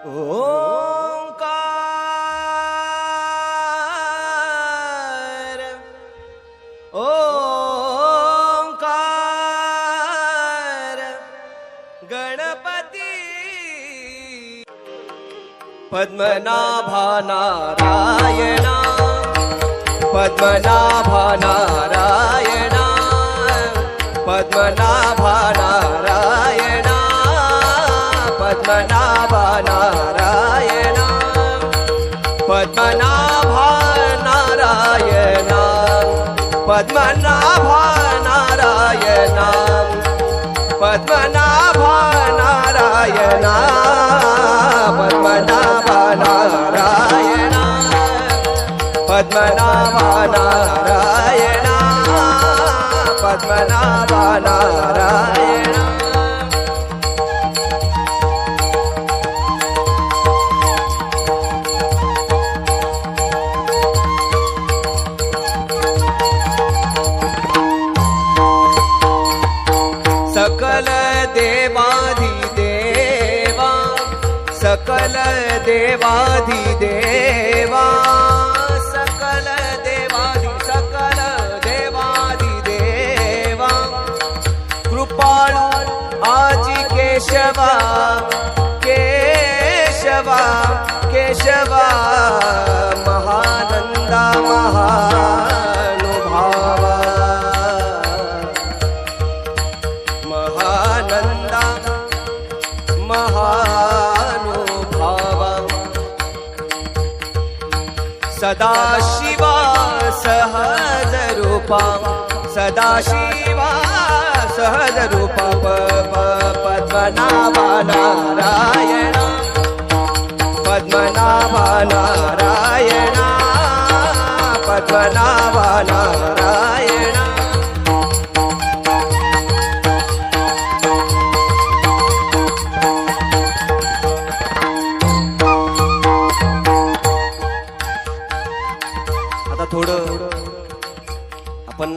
ओंकार ओंकार गणपती। पद्मनाभा नारायणा पद्मनाभा नारायणा पद्मनाभा पद्मनाभा नारायणा पद्मनाभा नारायणा पद्मनाभा नारायणा पद्मनाभा नारायणा सकल देवाधिदेवा सकल देवाधि सकल देवाधिदेवा कृपाळू आजी केशवा केशवा केशवा। सदा शिवा सहज रूपा सदा शिवा सहज रूपा पद्मनाभा आता थोडं आपण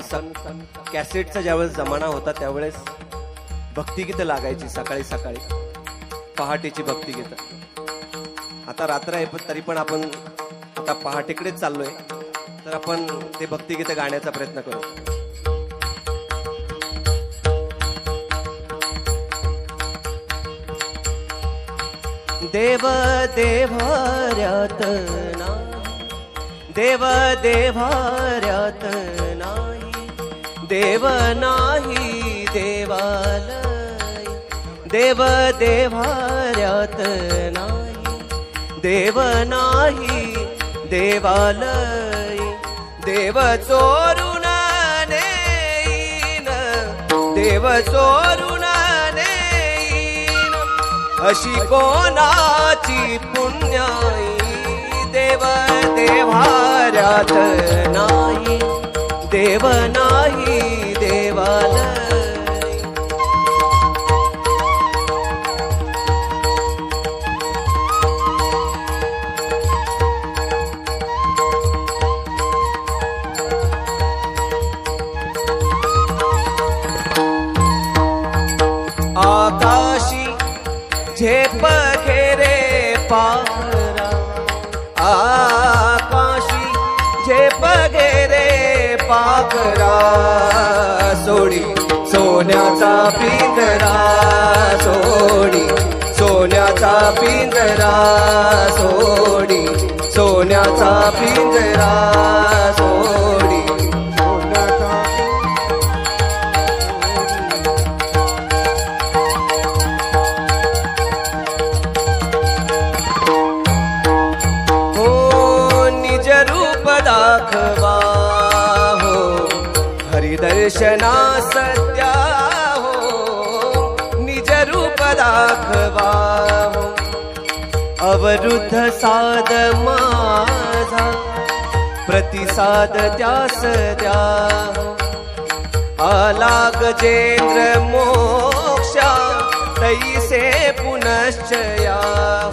कॅसेटचा ज्यावेळेस जमाना होता त्यावेळेस भक्तिगीतं लागायची सकाळी सकाळी. पहाटेची भक्तिगीतं. आता रात्र आहे पण तरी पण आपण आता पहाटेकडेच चाललोय. तर आपण ते भक्तिगीतं गाण्याचा प्रयत्न करू. देव देव रतना देव देवार्यात नाही. देव नाही देवालय. देव देवार्यात नाही. देव नाही देवालय. देव चोरून नेईन देव चोरून नेईन अशी कोणाची पुण्याई देव जात नाही देवना सोडी सोन्याचा पिंजरा सोडी सोन्याचा पिंजरा सोडी सोन्याचा पिंजरा सोडी हो निज रूप हरिदर्शना सत्या हो निज रूप दाखवा हो। अवरुद्ध साध माझा प्रतिसाद त्यास द्या हो। आला गजेंद्र मोक्षा तैसे पुनश्चया हो।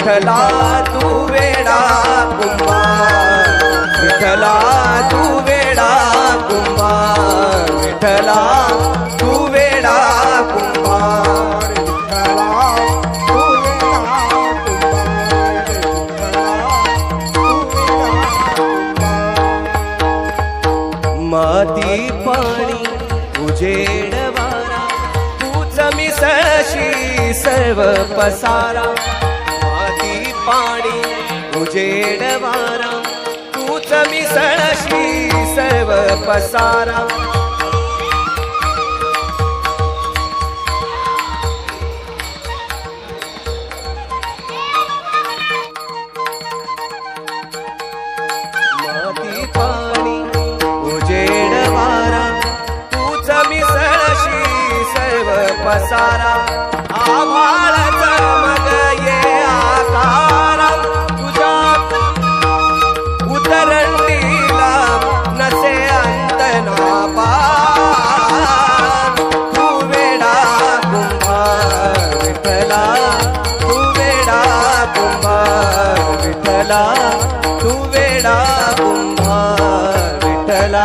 विठला तू वेडा कुंभार. विठला तू वेडा कुंभार. विठला तू वेडा कुंभार. माती पाणी उजेड वारा तूच मिसळशी सर्व पसारा. पाणी उजेड वारा तूच मिसळशी सर्व पसारा. माती पाणी उजेड वारा तूच मिसळशी सर्व पसारा. विठला तू वेडा कुंभार विठला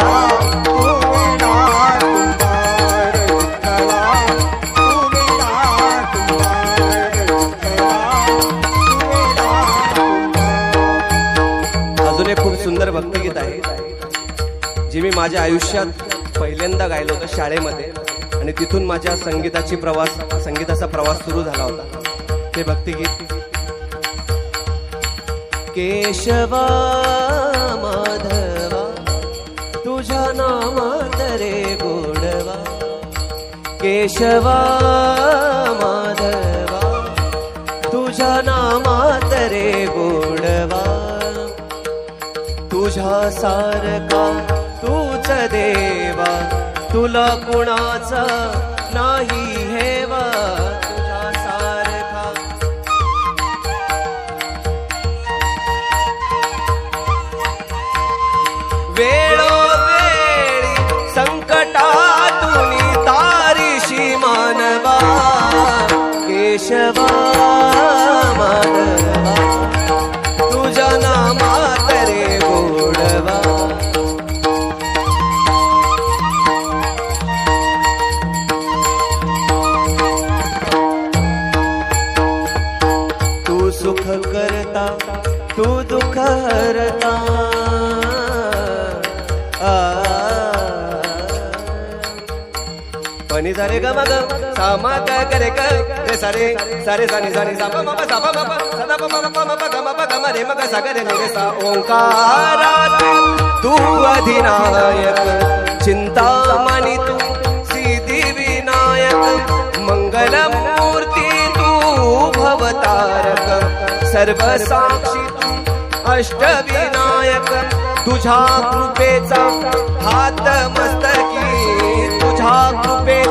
अजून एक खूप सुंदर भक्तिगीत आहे जे मी माझ्या आयुष्यात पहिल्यांदा गायलं होतं शाळेमध्ये. आणि तिथून माझ्या संगीताची प्रवास संगीताचा प्रवास सुरू झाला होता. ते भक्तिगीत केशवा माधवा तुझ्या नामात रे गोडवा केशवा माधवा तुझ्या नामात रे गोडवा तुझ्या सारखा तूच देवा तुला कुणाचा नाही हेवा. केशवा सारे ग मग सामा ग करे ग रे सारे सारे साने साने सा प म प सा प म प सा सदा प म प म प ग म प ग म रे म ग सा ग रे नि रे सा ओंकारात तू अधिनायक चिंतामणी तू सिद्धी विनायक मंगल मूर्ती तू भवतारक सर्व साक्षी तू अष्टविनायक तुझ्या कृपेचा हात मस्तकी तुझ्या कृपे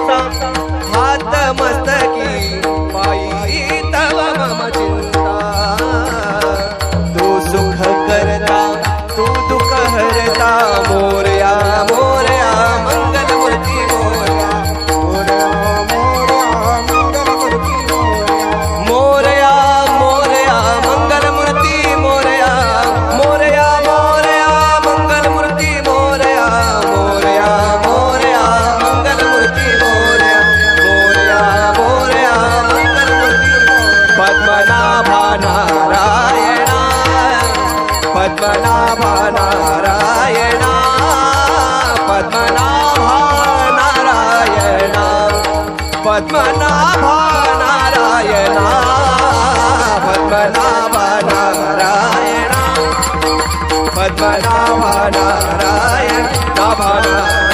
हात मस्तकी. બનાવાના રાય બાબાના